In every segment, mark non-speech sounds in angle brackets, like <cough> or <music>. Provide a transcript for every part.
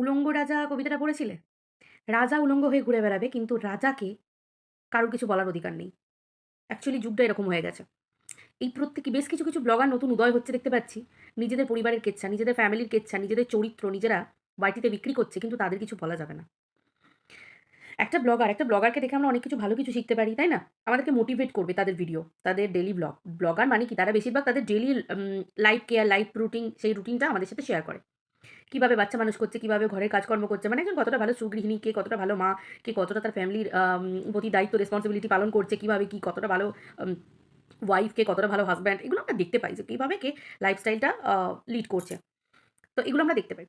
উলঙ্গ রাজা কবিতাটা পড়েছিলে? রাজা উলঙ্গ হয়ে ঘুরে বেড়াবে, কিন্তু রাজাকে কারোর কিছু বলার অধিকার নেই। অ্যাকচুয়ালি যুগটা এরকম হয়ে গেছে। এই প্রত্যেকে বেশ কিছু কিছু ব্লগার নতুন উদয় হচ্ছে দেখতে পাচ্ছি। নিজেদের পরিবারের কেচ্ছা, নিজেদের ফ্যামিলির কেচ্ছা, নিজেদের চরিত্র, নিজেরা বাড়িতে বিক্রি করছে, কিন্তু তাদের কিছু বলা যাবে না। একটা ব্লগার একটা ব্লগারকে দেখে আমরা অনেক কিছু, ভালো কিছু শিখতে পারি, তাই না? আমাদেরকে মোটিভেট করবে তাদের ভিডিও তাদের ডেলি ব্লগ ব্লগার মানে কি? তারা বেশিরভাগ তাদের daily life care life routine সেই রুটিনটা আমাদের সাথে শেয়ার করে। কীভাবে বাচ্চা মানুষ করছে, কীভাবে ঘরের কাজকর্ম করছে। মানে একজন কতটা ভালো সুগৃহিণী, কে কতটা ভালো মা, কে কতটা তার ফ্যামিলির প্রতি দায়িত্ব রেসপন্সিবিলিটি পালন করছে, কীভাবে কী, কতটা ভালো ওয়াইফ কে কতটা ভালো হাজব্যান্ড এগুলো আমরা দেখতে পাই যে কীভাবে কে লাইফস্টাইলটা লিড করছে। তো এগুলো আমরা দেখতে পাই।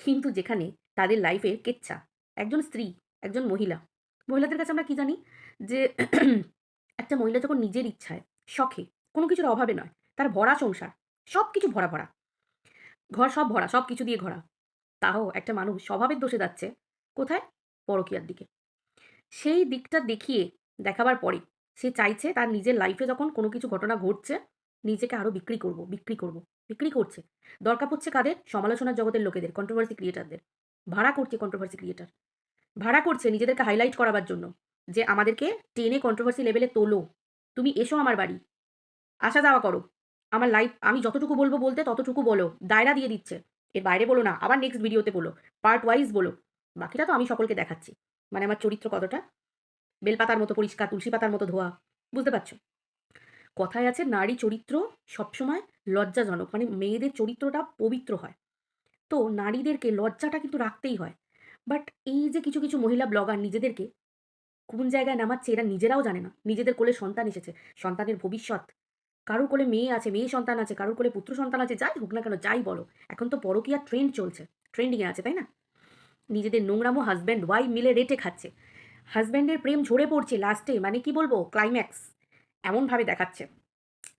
কিন্তু যেখানে তাদের লাইফের কেচ্ছা, একজন স্ত্রী, একজন মহিলা, মহিলাদের কাছে আমরা কি জানি যে <clears throat> একটা মহিলা যখন নিজের ইচ্ছায়, শখে, কোনো কিছুর অভাবে নয়, তার ভরা সংসার সব কিছু ভরা ভরা ঘর সব ভরা, সব কিছু দিয়ে ভরা তাও একটা মানুষ স্বভাবের দোষে যাচ্ছে। কোথায়? পরকিয়ার দিকে। সেই দিকটা দেখিয়ে দেখাবার পরে সে চাইছে তার নিজের লাইফে যখন কোনো কিছু ঘটনা ঘটছে, নিজেকে আরও বিক্রি করব বিক্রি করব, বিক্রি করছে। দরকার পড়ছে কাদের? সমালোচনার জগতের লোকেদের কন্ট্রোভার্সি ক্রিয়েটারদের ভাড়া করছে কন্ট্রোভার্সি ক্রিয়েটার ভাড়া করছে নিজেদেরকে হাইলাইট করাবার জন্য যে আমাদেরকে টেনে কন্ট্রোভার্সি লেভেলে তোলো। তুমি এসো আমার বাড়ি। আসা যাওয়া করো। আমার লাইফ আমি যতটুকু বলব বলতে ততটুকু বলো। দায়রা দিয়ে দিচ্ছে। এর বাইরে বলো না, আবার নেক্সট ভিডিওতে বলো। পার্ট ওয়াইজ বলো। বাকিটা তো আমি সকলকে দেখাচ্ছি। মানে আমার চরিত্র কতটা? বেলপাতার মতো পরিষ্কার, তুলসী পাতার মতো ধোয়া। বুঝতে পারছ? কথায় আছে, নারী চরিত্র সবসময় লজ্জাজনক। মানে মেয়েদের চরিত্রটা পবিত্র হয়। তো নারীদেরকে লজ্জাটা কিন্তু রাখতেই হয়। বাট এই যে কিছু কিছু মহিলা ব্লগার নিজেদেরকে, কোন জায়গায় নামাচ্ছে এরা নিজেরাও জানে না। নিজেদের কোলে সন্তান এসেছে। সন্তানের ভবিষ্যৎ। কারোর কোলে মেয়ে আছে, মেয়ে সন্তান আছে, কারোর কোলে পুত্র সন্তান আছে, যাই হোক না কেন, যাই বলো। এখন তো পরকীয়া ট্রেন্ড চলছে ট্রেন্ডিংয়ে আছে, তাই না? নিজেদের নোংরামো হাজব্যান্ড ওয়াই মিলে রেটে খাচ্ছে। হাজব্যান্ডের প্রেম ঝরে পড়ছে লাস্টে মানে কি বলব? ক্লাইম্যাক্স এমনভাবে দেখাচ্ছে।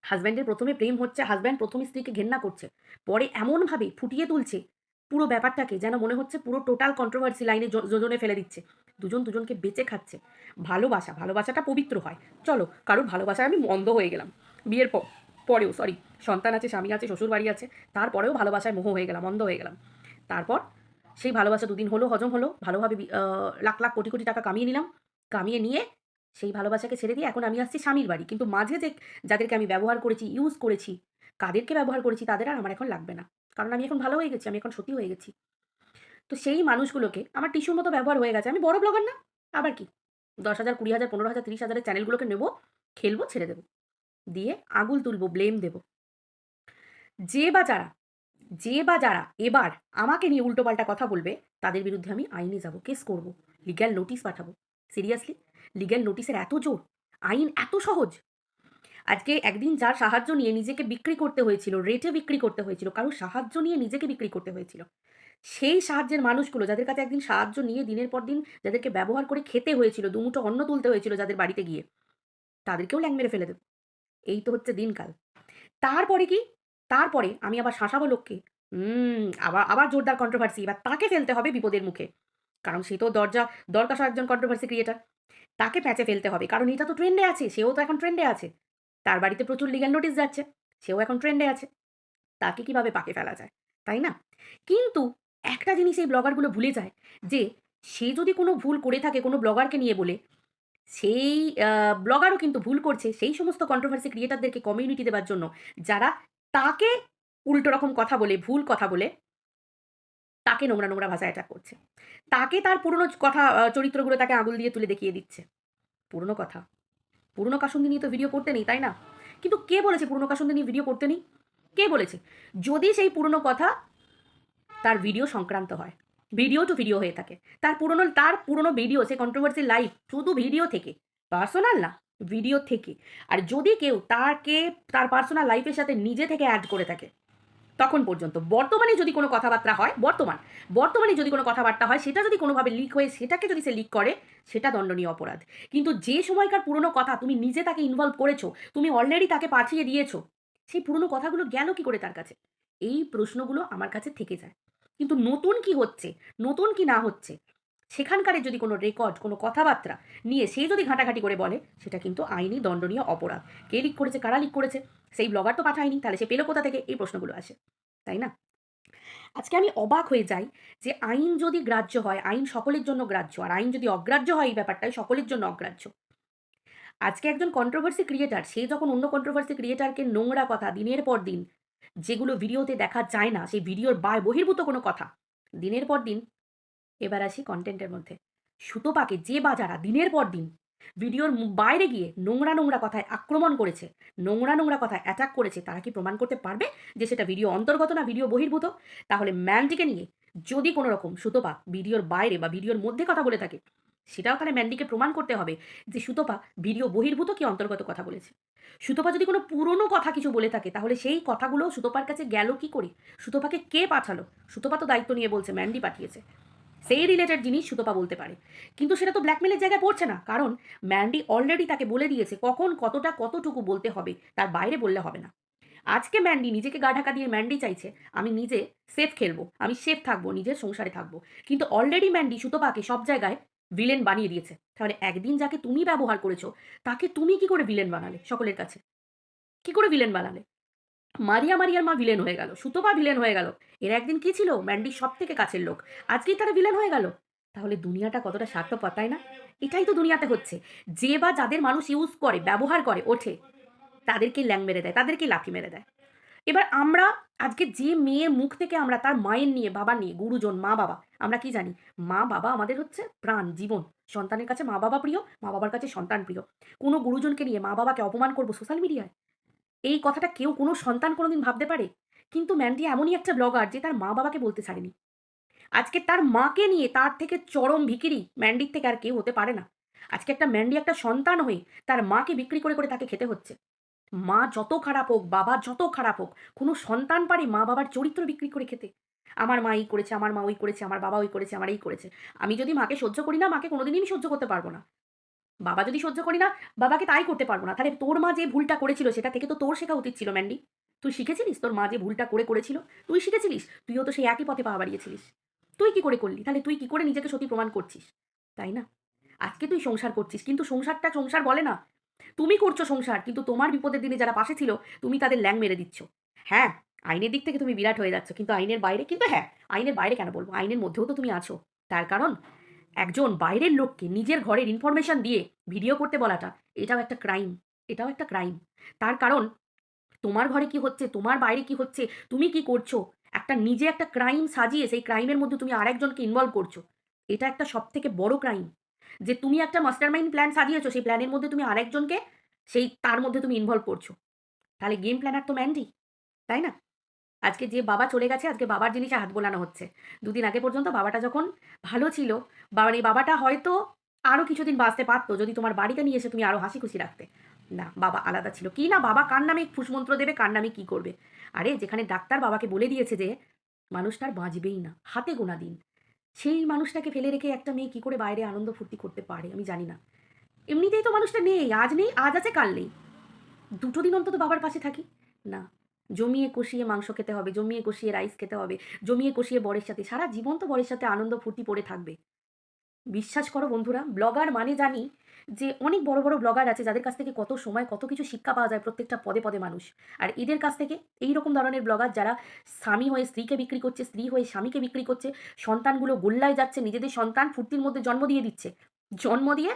হাজব্যান্ডের প্রথমে প্রেম হচ্ছে হাজব্যান্ড প্রথমে স্ত্রীকে ঘেন্না করছে। পরে এমনভাবে ফুটিয়ে তুলছে পুরো ব্যাপারটাকে, যেন মনে হচ্ছে পুরো টোটাল কন্ট্রোভার্সি লাইনে যোজনে ফেলে দিচ্ছে। দুজন দুজনকে বেঁচে খাচ্ছে। ভালোবাসা, ভালোবাসাটা পবিত্র হয়। চলো, কারোর ভালোবাসায় আমি মন্দ হয়ে গেলাম। বিয়ের পরেও সরি সন্তান আছে, স্বামী আছে, শ্বশুর বাড়ি আছে, তারপরেও ভালোবাসায় মোহ হয়ে গেলাম, অন্ধ হয়ে গেলাম। তারপর সেই ভালোবাসা দুদিন হলো, হজম হলো, ভালোভাবে লাখ লাখ কোটি কোটি টাকা কামিয়ে নিলাম, কামিয়ে নিয়ে সেই ভালোবাসাকে ছেড়ে দিয়ে এখন আমি আসছি স্বামীর বাড়ি। কিন্তু মাঝে যে, যাদেরকে আমি ব্যবহার করেছি ইউজ করেছি, কাদেরকে ব্যবহার করেছি, তাদের আর আমার এখন লাগবে না। কারণ আমি এখন ভালো হয়ে গেছি, আমি এখন সত্যি হয়ে গেছি। তো সেই মানুষগুলোকে, আমার টিস্যুর মতো ব্যবহার হয়ে গেছে। আমি বড় ব্লগার না, আবার কি? দশ হাজার, কুড়ি হাজার, পনেরো হাজার, তিরিশ হাজারের চ্যানেলগুলোকে নেব, খেলব, ছেড়ে দেবো। দিয়ে আগুল তুলবো ব্লেম দেব। যে বা যারা, যে বা যারা এবার আমাকে নিয়ে উল্টোপাল্টা কথা বলবে, তাদের বিরুদ্ধে আমি আইনে যাব কেস করব লিগ্যাল নোটিশ পাঠাবো। সিরিয়াসলি লিগ্যাল নোটিসের এত জোর? আইন এত সহজ? আজকে একদিন যার সাহায্য নিয়ে নিজেকে বিক্রি করতে হয়েছিল রেটে বিক্রি করতে হয়েছিল, কারোর সাহায্য নিয়ে নিজেকে বিক্রি করতে হয়েছিল, সেই সাহায্যের মানুষগুলো যাদের কাছে একদিন সাহায্য নিয়ে দিনের পর দিন যাদেরকে ব্যবহার করে খেতে হয়েছিল দুমুটো অন্ন তুলতে হয়েছিল যাদের বাড়িতে গিয়ে, তাদেরকেও ল্যাং মেরে ফেলে দেব। এই তো হচ্ছে দিনকাল। তারপরে কি? তারপরে আমি আবার শাসাবো লোককে। হুম আবার আবার জোরদার কন্ট্রোভার্সি এবার তাকে ফেলতে হবে বিপদের মুখে। কারণ সে তো দরজা, দরকার একজন কন্ট্রোভার্সি ক্রিয়েটার তাকে প্যাঁচে ফেলতে হবে। কারণ এটা তো ট্রেন্ডে আছে। সেও তো এখন ট্রেন্ডে আছে। তার বাড়িতে প্রচুর লিগ্যাল নোটিশ যাচ্ছে। সেও এখন ট্রেন্ডে আছে। তাকে কীভাবে পাকে ফেলা যায়? তাই না? কিন্তু একটা জিনিস এই ব্লগারগুলো ভুলে যায় যে, সে যদি কোনো ভুল করে থাকে কোনো ব্লগারকে নিয়ে বলে সেই ব্লগারও কিন্তু ভুল করছে। সেই সমস্ত কন্ট্রোভার্সি ক্রিয়েটারদেরকে কমিউনিটি দেওয়ার জন্য যারা তাকে উল্টো রকম কথা বলে, ভুল কথা বলে, তাকে নোংরা নোংরা ভাষায় অ্যাটাক করছে। তাকে তার পুরনো কথা চরিত্রগুলো তাকে আঙুল দিয়ে তুলে দেখিয়ে দিচ্ছে। পুরনো কথা। পুরনো কাসুন্দি নিয়ে তো ভিডিও করতে নেই, তাই না? কিন্তু কে বলেছে পুরনো কাসুন্দি নিয়ে ভিডিও করতে নেই? কে বলেছে? যদি সেই পুরনো কথা তার ভিডিও সংক্রান্ত হয় ভিডিও টু ভিডিও হয়ে থাকে। তার পুরনো তার পুরনো ভিডিও সে কন্ট্রোভার্সি লাইভ শুধু ভিডিও থেকে। পার্সোনাল না ভিডিও থেকে। আর যদি কেউ তাকে তার পার্সোনাল লাইফের সাথে নিজে থেকে অ্যাড করে থাকে, তখন পর্যন্ত। বর্তমানে যদি কোনো কথাবার্তা হয়, বর্তমান, বর্তমানে যদি কোনো কথাবার্তা হয়, সেটা যদি কোনোভাবে লিক হয়ে, সেটাকে যদি সে লিক করে, সেটা দণ্ডনীয় অপরাধ। কিন্তু যে সময়কার পুরনো কথা তুমি নিজে তাকে ইনভলভ করেছ, তুমি অলরেডি তাকে পাঠিয়ে দিয়েছ, সেই পুরনো কথাগুলো গেল কি করে তার কাছে? এই প্রশ্নগুলো আমার কাছে থেকে যায়। কিন্তু নতুন কি হচ্ছে? নতুন কি না হচ্ছে? সেখানকারে যদি কোনো রেকর্ড কোনো কথাবার্তা নিয়ে সে যদি ঘাঁটাঘাঁটি করে বলে, সেটা কিন্তু আইনি দণ্ডনীয় অপরাধ। কে লিক করেছে, কারা লিক করেছে, সেই ব্লগার তো পাঠায়নি, তাহলে সে পেল কোথা থেকে? এই প্রশ্নগুলো আসে। তাই না? আজকে আমি অবাক হয়ে যাই যে আইন যদি গ্রাহ্য হয়, আইন সকলের জন্য গ্রাহ্য, আর আইন যদি অগ্রাহ্য হয় এই ব্যাপারটাই সকলের জন্য অগ্রাহ্য। আজকে একজন কন্ট্রোভার্সি ক্রিয়েটার সে যখন অন্য কন্ট্রোভার্সি ক্রিয়েটারকে নোংরা কথা দিনের পর দিন যেগুলো ভিডিওতে দেখা যায় না, সেই ভিডিওর বায় বহির্ভূত কোনো কথা। দিনের পর দিন, এবার আসি কন্টেন্টের মধ্যে। সুতোপাকে যে বাজারা দিনের পর দিন ভিডিওর বাইরে গিয়ে নোংরা নোংরা কথায় আক্রমণ করেছে, নোংরা নোংরা কথায় অ্যাটাক করেছে, তারা কি প্রমাণ করতে পারবে যে সেটা ভিডিও অন্তর্গত না ভিডিও বহির্ভূত? তাহলে ম্যান্ডিকে নিয়ে যদি কোনো রকম সুতোপা ভিডিওর বাইরে বা ভিডিওর মধ্যে কথা বলে থাকে সেটাও তাহলে ম্যান্ডিকে প্রমাণ করতে হবে যে সুতপা ভিডিও বহির্ভূত কি অন্তর্গত কথা বলেছে। সুতপা যদি কোনো পুরনো কথা কিছু বলে থাকে, তাহলে সেই কথাগুলো সুতপার কাছে গেল কি করে? সুতপাকে কে পাঠালো? সুতোপা তো দায়িত্ব নিয়ে বলছে, ম্যান্ডি পাঠিয়েছে। সেই রিলেটেড জিনিস সুতপা বলতে পারে। কিন্তু সেটা তো ব্ল্যাকমেলের জায়গায় পড়ছে না, কারণ ম্যান্ডি অলরেডি তাকে বলে দিয়েছে, কখন, কতটা, কতটুকু বলতে হবে, তার বাইরে বললে হবে না। আজকে ম্যান্ডি নিজেকে গা ঢাকা দিয়ে ম্যান্ডি চাইছে, আমি নিজে সেফ খেলব, আমি সেফ থাকব, নিজের সংসারে থাকব। কিন্তু অলরেডি ম্যান্ডি সুতপাকে সব জায়গায় ভিলেন বানিয়ে দিয়েছে। তাহলে একদিন যাকে তুমি ব্যবহার করেছ, তাকে তুমি কি করে ভিলেন বানালে সকলের কাছে? কি করে ভিলেন বানালে? মারিয়া মারিয়ার মা ভিলেন হয়ে গেল, সুতোপা ভিলেন হয়ে গেল। এর একদিন কি ছিল? ম্যান্ডির সব থেকে কাছের লোক। আজকেই তারা ভিলেন হয়ে গেল। তাহলে দুনিয়াটা কতটা স্বার্থপর, তাই না? এটাই তো দুনিয়াতে হচ্ছে। যে বা যাদের মানুষ ইউজ করে, ব্যবহার করে, ওঠে তাদেরকে ল্যাং মেরে দেয় তাদেরকে লাথি মেরে দেয়। এবার আমরা আজকে যে মেয়ের মুখ থেকে আমরা তার মায়ের নিয়ে বাবা নিয়ে, গুরুজন, মা বাবা, আমরা কি জানি? মা বাবা আমাদের হচ্ছে প্রাণ, জীবন। সন্তানের কাছে মা বাবা প্রিয়, মা বাবার কাছে সন্তান প্রিয়। কোনো গুরুজনকে নিয়ে মা বাবাকে অপমান করব সোশ্যাল মিডিয়ায় এই কথাটা কেউ কোনো সন্তান কোনোদিন ভাবতে পারে? কিন্তু ম্যান্ডি এমনই একটা ব্লগার যে তার মা বাবাকে বলতে ছাড়েনি। আজকে তার মাকে নিয়ে তার থেকে চরম ভিকিরি ম্যান্ডির থেকে আর কেউ হতে পারে না। আজকে একটা ম্যান্ডি একটা সন্তান হয়ে তার মাকে বিক্রি করে করে তাকে খেতে হচ্ছে। মা যত খারাপ হোক, বাবা যত খারাপ হোক, কোনো সন্তান পারে মা বাবার চরিত্র বিক্রি করে খেতে। আমার মা এই করেছে, আমার মা ওই করেছে, আমার বাবা ওই করেছে, আমার এই করেছে। আমি যদি মাকে সহ্য করি না, মাকে কোনোদিনই আমি সহ্য করতে পারব না। বাবা যদি সহ্য করি না, বাবাকে তাই করতে পারব না। তাহলে তোর মা যে ভুলটা করেছিল, সেটা থেকে তো তোর শেখা উচিত ছিল, ম্যান্ডি। তুই শিখেছিলিস তোর মা যে ভুলটা করে করেছিল? তুই শিখেছিলিস? তুইও তো সেই একই পথে পা বাড়িয়েছিলিস। তুই কি করে করলি? তাহলে তুই কি করে নিজেকে সত্যি প্রমাণ করছিস? তাই না? আজকে তুই সংসার করছিস, কিন্তু সংসারটা, সংসার বলে না তুমি করছ সংসার, কিন্তু তোমার বিপদের দিনে যারা পাশে ছিল, তুমি তাদের ল্যাং মেরে দিচ্ছ। হ্যাঁ আইনের দিক থেকে তুমি বিরাট হয়ে যাচ্ছ, কিন্তু আইনের বাইরে, কিন্তু হ্যাঁ আইনের বাইরে কেন বলব? আইনের মধ্যেও তো তুমি আছো। তার কারণ, একজন বাইরের লোককে নিজের ঘরের ইনফরমেশন দিয়ে ভিডিও করতে বলাটা, এটাও একটা ক্রাইম এটাও একটা ক্রাইম তার কারণ, তোমার ঘরে কি হচ্ছে, তোমার বাইরে কি হচ্ছে, তুমি কি করছ? একটা নিজে একটা ক্রাইম সাজিয়ে, সেই ক্রাইমের মধ্যে তুমি আরেকজনকে ইনভলভ করছ। এটা একটা সব থেকে বড় ক্রাইম যে তুমি একটা মাস্টার মাইন্ড প্ল্যান সাজিয়েছো, সেই প্ল্যানের মধ্যে তুমি আরেকজনকে, সেই তার মধ্যে তুমি ইনভলভ করছ। তাহলে গেম প্ল্যানার তো ম্যান্ডি তাই না? আজকে যে বাবা চলে গেছে, আজকে বাবার জিনিসে হাত বোলানো হচ্ছে। দুদিন আগে পর্যন্ত বাবাটা যখন ভালো ছিল এই বাবাটা হয়তো আরও কিছুদিন বাঁচতে পারতো, যদি তোমার বাড়িতে নিয়ে এসে তুমি আরও হাসি খুশি রাখতে। না, বাবা আলাদা ছিল। কি না, বাবা কার নামে ফুসমন্ত্র দেবে, কার নামে কি করবে? আরে, যেখানে ডাক্তার বাবাকে বলে দিয়েছে যে মানুষটার বাঁচবেই না, হাতে গোনা দিন। সেই মানুষটাকে ফেলে রেখে একটা মেয়ে কি করে বাইরে আনন্দ ফুর্তি করতে পারে, আমি জানি না। এমনিতেই তো মানুষটা নেই, আজ নেই, আজ আছে, কাল নেই। দুটো দিন অন্তত বাবার পাশে থাকি? না। জমিয়ে কষিয়ে মাংস খেতে হবে, জমিয়ে কষিয়ে রাইস খেতে হবে, জমিয়ে কষিয়ে বরের সাথে, সারা জীবন তো বরের সাথে আনন্দ ফুর্তি পড়ে থাকবে। বিশ্বাস করো বন্ধুরা ব্লগার মানে জানি যে অনেক বড় বড় ব্লগার আছে যাদের কাছ থেকে কত সময়, কত কিছু শিক্ষা পাওয়া যায় প্রত্যেকটা পদে পদে মানুষ। আর এদের কাছ থেকে এই রকম ধরনের ব্লগার যারা স্বামী হয়ে স্ত্রীকে বিক্রি করছে, স্ত্রী হয়ে স্বামীকে বিক্রি করছে, সন্তানগুলো গোল্লায় যাচ্ছে, নিজেদের সন্তান ফুর্তির মধ্যে জন্ম দিয়ে দিচ্ছে। জন্ম দিয়ে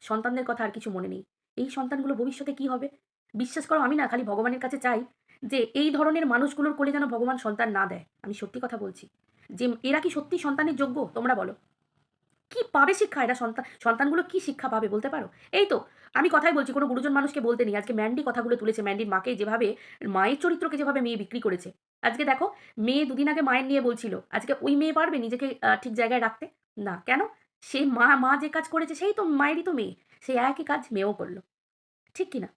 সন্তানদের কথা আর কিছু মনে নেই। এই সন্তানগুলো ভবিষ্যতে কি হবে? বিশ্বাস করো, আমি না খালি ভগবানের কাছে চাই যে এই ধরনের মানুষগুলোর কোলে যেন ভগবান সন্তান না দেয়। আমি সত্যি কথা বলছি। যে এরা কি সত্যি সন্তানের যোগ্য? তোমরা বলো। কি পাবে শিক্ষা? এরা সন্তান সন্তানগুলো কি শিক্ষা পাবে বলতে পারো? এই তো, আমি কথাই বলছি, কোনো গুরুজন মানুষকে বলতে নেই। আজকে ম্যান্ডি কথাগুলো তুলেছে। ম্যান্ডির মাকে যেভাবে, মায়ের চরিত্রকে যেভাবে মেয়ে বিক্রি করেছে। আজকে দেখো, মেয়ে দুদিন আগে মায়ের নিয়ে বলছিল, আজকে ওই মেয়ে পারবে নিজেকে ঠিক জায়গায় রাখতে? না। কেন? সে মা মা যে কাজ করেছে, সেই তো মায়েরই তো মেয়ে। সেই একই কাজ মেয়েও করল। ঠিক কিনা?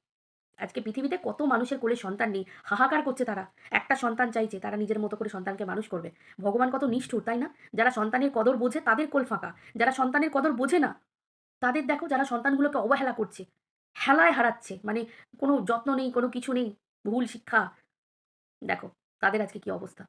আজকে পৃথিবীতে কত মানুষের কোলে সন্তান নেই, হাহাকার করছে তারা। একটা সন্তান চাইছে, তারা নিজের মতো করে সন্তানকে মানুষ করবে। ভগবান কত নিষ্ঠুর, তাই না? যারা সন্তানের কদর বোঝে, তাদের কোল ফাঁকা। যারা সন্তানের কদর বোঝে না, তাদের দেখো যারা সন্তানগুলোকে অবহেলা করছে, হেলায় হারাচ্ছে মানে কোনো যত্ন নেই, কোনো কিছু নেই, ভুল শিক্ষা। দেখো, তাদের আজকে কি অবস্থা?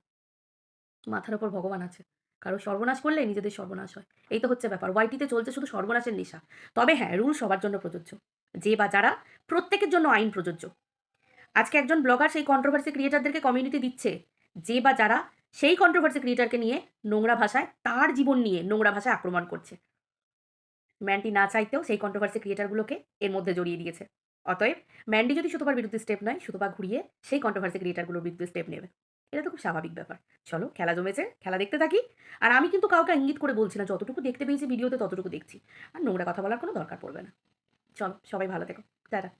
মাথার ওপর ভগবান আছে। কারও সর্বনাশ করলে নিজেদের সর্বনাশ হয়। এই তো হচ্ছে ব্যাপার। ওয়াইটিতে চলছে শুধু সর্বনাশের নেশা। তবে হ্যাঁ রুল সবার জন্য প্রযোজ্য। যে বা যারা প্রত্যেকের জন্য আইন প্রযোজ্য। আজকে একজন ব্লগার সেই কন্ট্রোভার্সি ক্রিয়েটারদেরকে কমিউনিটি দিচ্ছে। যে বা যারা সেই কন্ট্রোভার্সি ক্রিয়েটারকে নিয়ে নোংরা ভাষায়, তার জীবন নিয়ে নোংরা ভাষায় আক্রমণ করছে। ম্যান্ডি না চাইতেও সেই কন্ট্রোভার্সি ক্রিয়েটারগুলোকে এর মধ্যে জড়িয়ে দিয়েছে। অতএব ম্যান্ডি যদি সুতোবার বিরুদ্ধে স্টেপ নেয়, সুতোপা ঘুরিয়ে সেই কন্ট্রোভার্সি ক্রিয়েটারগুলোর বিরুদ্ধে স্টেপ নেবে। এটা তো খুব স্বাভাবিক ব্যাপার। চলো, খেলা জমেছে, খেলা দেখতে থাকি। আর আমি কিন্তু কাউকে ইঙ্গিত করে বলছি না, যতটুকু দেখতে পেয়েছি ভিডিওতে ততটুকু দেখছি। আর নোংরা কথা বলার কোনো দরকার পড়বে না। চলো, সবাই ভালো থেকো। টাটা।